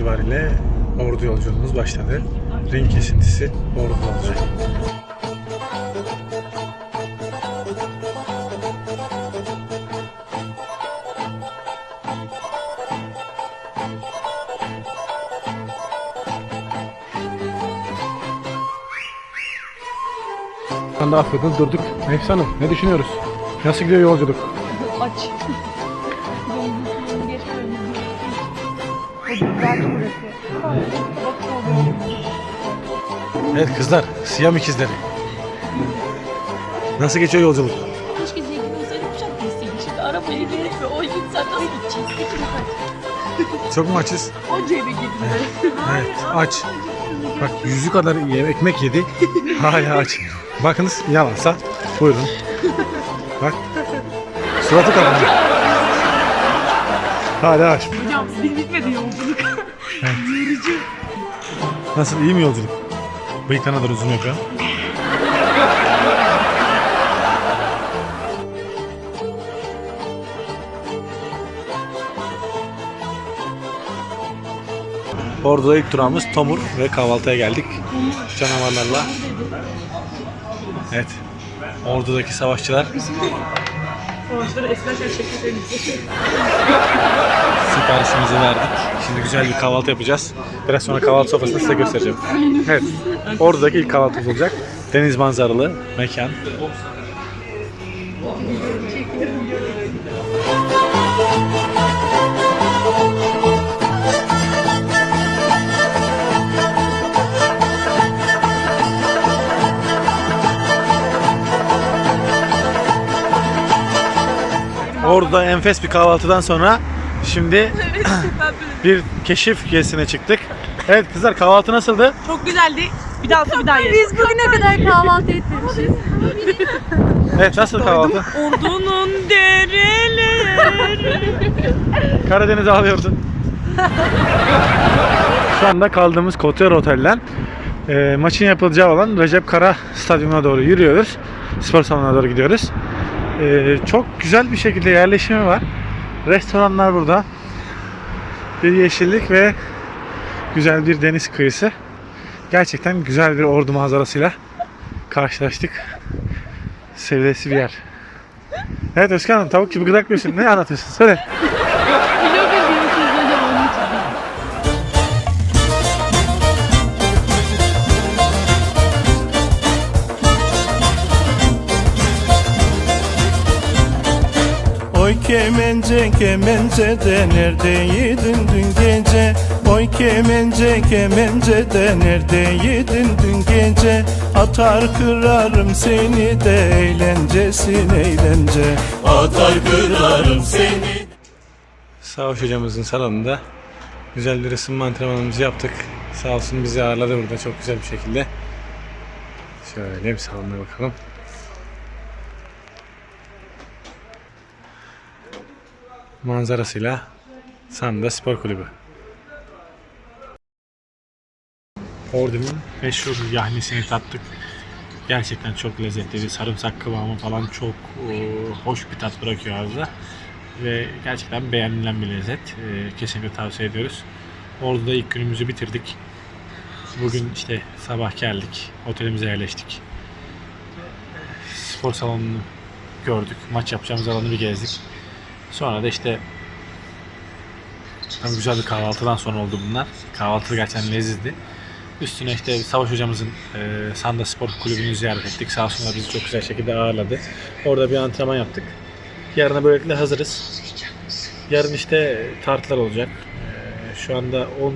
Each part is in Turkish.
itibariyle Ordu yolculuğumuz başladı. Ring kesintisi Ordu'da olacak. Sen de affedin durduk. Nefis Hanım ne düşünüyoruz? Nasıl gidiyor yolculuk? Aç. Evet kızlar, Siyam ikizleri. Nasıl geçiyor yolculuk? Keşke zengin olsaydı uçak bilseydik. Şimdi arabayla gelip ve o gün sen nasıl gideceğiz? İkimiz Çok mu açız? Onca eve girdiler. Evet, aç. Bak yüzü kadar ye- ekmek yedi. Hala aç. Bakınız yalansa buyurun. Bak. Suratı kapandı. Hala aç. Hocam bir bitmedi yolculuk. Nasıl iyi mi yolculuk? Bıyıklarına kadar uzun yapıyor. Ordu'da ilk durağımız Tomur ve kahvaltıya geldik. Canavarlarla. Evet. Ordu'daki savaşçılar Siparişimizi verdik. Şimdi güzel bir kahvaltı yapacağız. Biraz sonra kahvaltı sofrasını size göstereceğim. Evet. Ordu'daki ilk kahvaltımız olacak. Deniz manzaralı mekan. Orada enfes bir kahvaltıdan sonra şimdi bir keşif gezisine çıktık. Evet kızlar kahvaltı nasıldı? Çok güzeldi. Bir daha bir daha yeriz. Biz bugüne kadar kahvaltı etmemişiz. Evet nasıl kahvaltı? Ordunun dereleri. Karadeniz ağlıyordu. Şu anda kaldığımız Kotor Otel'den e, maçın yapılacağı olan Recep Kara Stadyumu'na doğru yürüyoruz. Spor salonuna doğru gidiyoruz. E, çok güzel bir şekilde yerleşimi var. Restoranlar burada. Bir yeşillik ve güzel bir deniz kıyısı. Gerçekten güzel bir ordu manzarasıyla karşılaştık. Seviyesi bir yer. Evet Özkan Hanım tavuk gibi gıdaklıyorsun. Ne anlatıyorsun? Söyle. Kemence kemence de neredeydin dün gece Oy kemence kemence de neredeydin dün gece Atar kırarım seni de eğlencesin eğlence Atar kırarım seni Savaş hocamızın salonunda güzel bir ısınma antrenmanımızı yaptık. Sağ olsun bizi ağırladı burada çok güzel bir şekilde. Şöyle bir salona bakalım. Manzarasıyla Sanda Spor Kulübü. Ordu'nun meşhur yahnisini tattık. Gerçekten çok lezzetliydi. Sarımsak kıvamı falan çok e, hoş bir tat bırakıyor ağızda. Ve gerçekten beğenilen bir lezzet. E, kesinlikle tavsiye ediyoruz. Ordu'da ilk günümüzü bitirdik. Bugün işte sabah geldik. Otelimize yerleştik. Spor salonunu gördük. Maç yapacağımız alanı bir gezdik. Sonra da işte tam güzel bir kahvaltıdan sonra oldu bunlar. Kahvaltı gerçekten lezizdi. Üstüne işte Savaş hocamızın e, Sanda Spor Kulübü'nü ziyaret ettik. Sağ olsunlar bizi çok güzel şekilde ağırladı. Orada bir antrenman yaptık. Yarına böylelikle hazırız. Yarın işte tartılar olacak. E, şu anda 10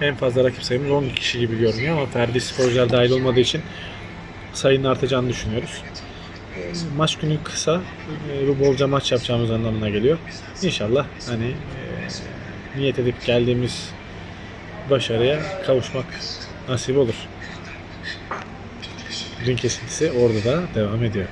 en fazla rakip sayımız 10 kişi gibi görünüyor ama ferdi sporcular dahil olmadığı için sayının artacağını düşünüyoruz. E, Maç günü kısa. E, Bu bolca maç yapacağımız anlamına geliyor. İnşallah hani e, niyet edip geldiğimiz başarıya kavuşmak nasip olur. Ring kesintisi orada da devam ediyor.